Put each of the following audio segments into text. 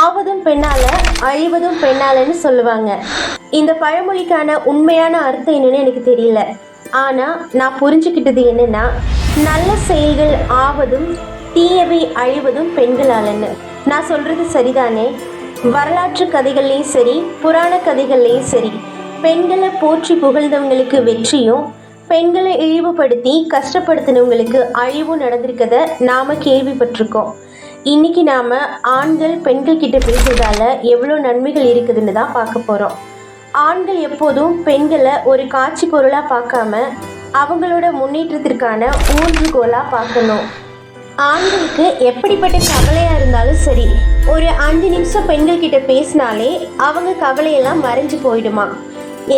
ஆவதும் பெண்ணால அழிவதும் பெண்ணாலன்னு சொல்லுவாங்க. இந்த பழமொழிக்கான உண்மையான அர்த்தம் என்னன்னு எனக்கு தெரியல. ஆனால் நான் புரிஞ்சுக்கிட்டது என்னன்னா நல்ல செயல்கள் ஆவதும் தீயவை அழிவதும் பெண்களாலன்னு. நான் சொல்றது சரிதானே? வரலாற்று கதைகள்லேயும் சரி புராண கதைகள்லேயும் சரி பெண்களை போற்றி புகழ்ந்தவங்களுக்கு வெற்றியும் பெண்களை இழிவுபடுத்தி கஷ்டப்படுத்தினவங்களுக்கு அழிவும் நடந்திருக்கதை நாம கேள்விப்பட்டிருக்கோம். இன்னைக்கு நாம ஆண்கள் பெண்கள் கிட்ட பேசுறதால எவ்வளோ நன்மைகள் இருக்குதுன்னு தான் பார்க்க போறோம். ஆண்கள் எப்போதும் பெண்களை ஒரு காட்சி பொருளாக பார்க்காம அவங்களோட முன்னேற்றத்திற்கான ஊன்றுகோலாக பார்க்கணும். ஆண்களுக்கு எப்படிப்பட்ட கவலையாக இருந்தாலும் சரி ஒரு அஞ்சு நிமிஷம் பெண்கள் கிட்ட பேசினாலே அவங்க கவலையெல்லாம் மறைஞ்சு போயிடுமா?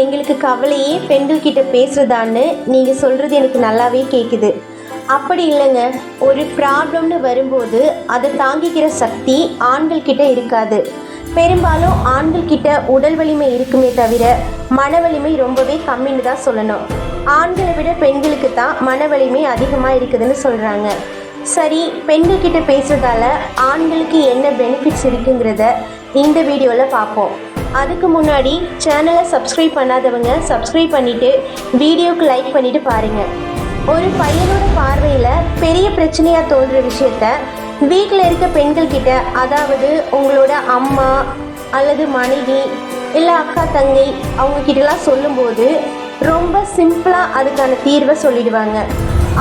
எங்களுக்கு கவலையே பெண்கள் கிட்ட பேசுறதான்னு நீங்கள் சொல்கிறது எனக்கு நல்லாவே கேட்குது அப்படி இல்லைங்க. ஒரு ப்ராப்ளம்னு வரும்போது அதை தாங்கிக்கிற சக்தி ஆண்கள் கிட்ட இருக்காது. பெரும்பாலும் ஆண்கள் கிட்ட உடல் வலிமை இருக்குமே தவிர மன வலிமை ரொம்பவே கம்மின்னு தான் சொல்லணும். ஆண்களை விட பெண்களுக்கு தான் மன வலிமை அதிகமாக இருக்குதுன்னு சொல்கிறாங்க சரி பெண்கள் கிட்ட பேசுறதால ஆண்களுக்கு என்ன பெனிஃபிட்ஸ் இருக்குங்கிறத இந்த வீடியோவில் பார்ப்போம். அதுக்கு முன்னாடி சேனலை சப்ஸ்கிரைப் பண்ணாதவங்க சப்ஸ்கிரைப் பண்ணிவிட்டு வீடியோவுக்கு லைக் பண்ணிவிட்டு பாருங்கள் ஒரு பையனோட பார்வையில் பெரிய பிரச்சனையாக தோன்ற விஷயத்த வீட்டில் இருக்க பெண்கள் கிட்ட அதாவது உங்களோட அம்மா அல்லது மனைவி இல்லை அக்கா தங்கை அவங்க கிட்டலாம் சொல்லும்போது ரொம்ப சிம்பிளாக அதுக்கான தீர்வை சொல்லிடுவாங்க.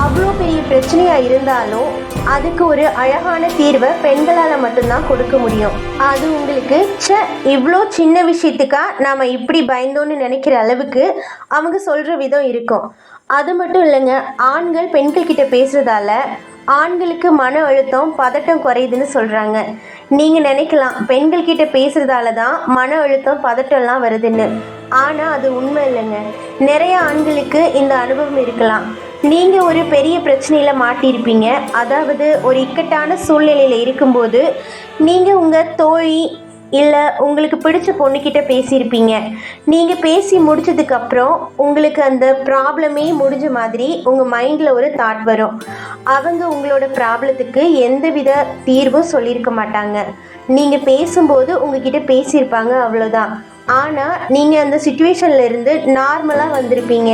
அவ்வளோ பெரிய பிரச்சனையாக இருந்தாலும் அதுக்கு ஒரு அழகான தீர்வை பெண்களால் மட்டும்தான் கொடுக்க முடியும். அது உங்களுக்கு ச இவ்வளோ சின்ன விஷயத்துக்கா நாம் இப்படி பயந்தோன்னு நினைக்கிற அளவுக்கு அவங்க சொல்கிற விதம் இருக்கும். அது மட்டும் இல்லைங்க ஆண்கள் பெண்கள் கிட்ட பேசுறதால ஆண்களுக்கு மன அழுத்தம் பதட்டம் குறையுதுன்னு சொல்கிறாங்க நீங்கள் நினைக்கலாம் பெண்கள் கிட்ட பேசுறதால தான் மன அழுத்தம் பதட்டம்லாம் வருதுன்னு. ஆனால் அது உண்மை இல்லைங்க. நிறைய ஆண்களுக்கு இந்த அனுபவம் இருக்கலாம். நீங்கள் ஒரு பெரிய பிரச்சனையில் மாட்டியிருப்பீங்க. அதாவது ஒரு இக்கட்டான சூழ்நிலையில் இருக்கும்போது நீங்கள் உங்கள் தோழி இல்லை உங்களுக்கு பிடிச்ச பொண்ணுக்கிட்ட பேசியிருப்பீங்க. நீங்கள் பேசி முடிச்சதுக்கப்புறம் உங்களுக்கு அந்த ப்ராப்ளமே முடிஞ்ச மாதிரி உங்கள் மைண்டில் ஒரு தாட் வரும். அவங்க உங்களோட ப்ராப்ளத்துக்கு எந்தவித தீர்வும் சொல்லியிருக்க மாட்டாங்க. நீங்கள் பேசும்போது உங்ககிட்ட பேசியிருப்பாங்க அவ்வளோதான் ஆனால் நீங்கள் அந்த சுச்சுவேஷனில் இருந்து நார்மலாக வந்திருப்பீங்க.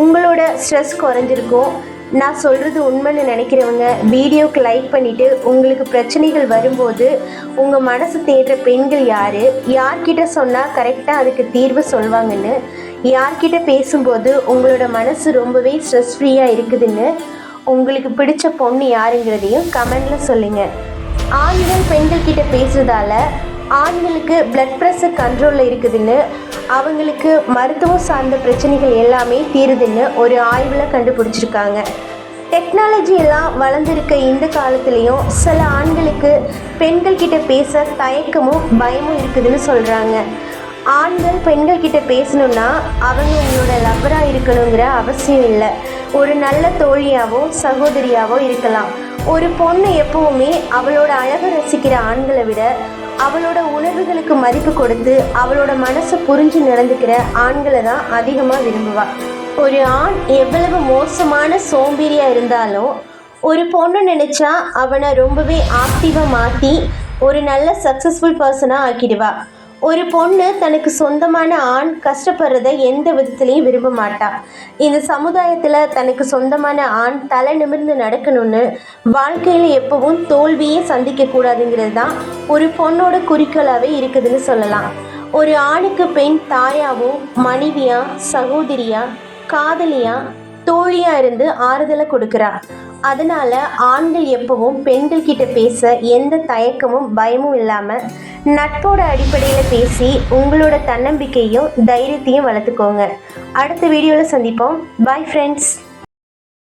உங்களோட ஸ்ட்ரெஸ் குறைஞ்சிருக்கும். நான் சொல்கிறது உண்மைன்னு நினைக்கிறவங்க வீடியோக்கு லைக் பண்ணிவிட்டு உங்களுக்கு பிரச்சனைகள் வரும்போது உங்கள் மனசு தேடுற பெண்கள் யார்? யார்கிட்ட சொன்னால் கரெக்டாக அதுக்கு தீர்வு சொல்வாங்கன்னு. யார்கிட்ட பேசும்போது உங்களோட மனசு ரொம்பவே ஸ்ட்ரெஸ் ஃப்ரீயாக இருக்குதுன்னு உங்களுக்கு பிடிச்ச பொண்ணு யாருங்கிறதையும் கமெண்டில் சொல்லுங்கள் ஆண்கள் பெண்கள் கிட்ட பேசுறதால ஆண்களுக்கு பிளட் ப்ரெஷர் கண்ட்ரோலில் இருக்குதுன்னு அவங்களுக்கு மருத்துவம் சார்ந்த பிரச்சனைகள் எல்லாமே தீருதுன்னு ஒரு ஆய்வில் கண்டுபிடிச்சிருக்காங்க. டெக்னாலஜி எல்லாம் வளர்ந்துருக்க இந்த காலத்துலேயும் சில ஆண்களுக்கு பெண்கள் கிட்ட பேச தயக்கமும் பயமும் இருக்குதுன்னு சொல்கிறாங்க ஆண்கள் பெண்கள் கிட்ட பேசணும்னா அவங்க உங்களோட லவ்வராக இருக்கணுங்கிற அவசியம் இல்லை. ஒரு நல்ல தோழியாவோ சகோதரியாவோ இருக்கலாம். ஒரு பொண்ணு எப்பவுமே அவளோட அழகை ரசிக்கிற ஆண்களை விட அவளோட உணர்வுகளுக்கு மதிப்பு கொடுத்து அவளோட மனசை புரிஞ்சு நடந்துக்கிற ஆண்களை தான் அதிகமாக விரும்புவாள் ஒரு ஆண் எவ்வளவு மோசமான சோம்பேறியாக இருந்தாலும் ஒரு பொண்ணு நினச்சா அவனை ரொம்பவே ஆக்டிவாக மாற்றி ஒரு நல்ல சக்ஸஸ்ஃபுல் பர்சனாக ஆக்கிடுவா. ஒரு பொண்ணு தனக்கு சொந்தமான ஆண் கஷ்டப்படுறத எந்த விதத்துலையும் விரும்ப மாட்டா. இந்த சமுதாயத்தில் தனக்கு சொந்தமான ஆண் தலை நிமிர்ந்து நடக்கணும்னு வாழ்க்கையில் எப்பவும் தோல்வியே சந்திக்கக்கூடாதுங்கிறது தான் ஒரு பொண்ணோட குறிக்கோளாகவே இருக்குதுன்னு சொல்லலாம். ஒரு ஆணுக்கு பெண் தாயாவோ மனைவியா சகோதரியா காதலியா தோழியாக இருந்து ஆறுதலை கொடுக்குறா. அதனால ஆண்கள் எப்பவும் பெண்கள் கிட்ட பேச எந்த தயக்கமும் பயமும் இல்லாமல் நட்போட அடிப்படையில் பேசி உங்களோட தன்னம்பிக்கையும் தைரியத்தையும் வளர்த்துக்கோங்க. அடுத்த வீடியோவில் சந்திப்போம். Bye friends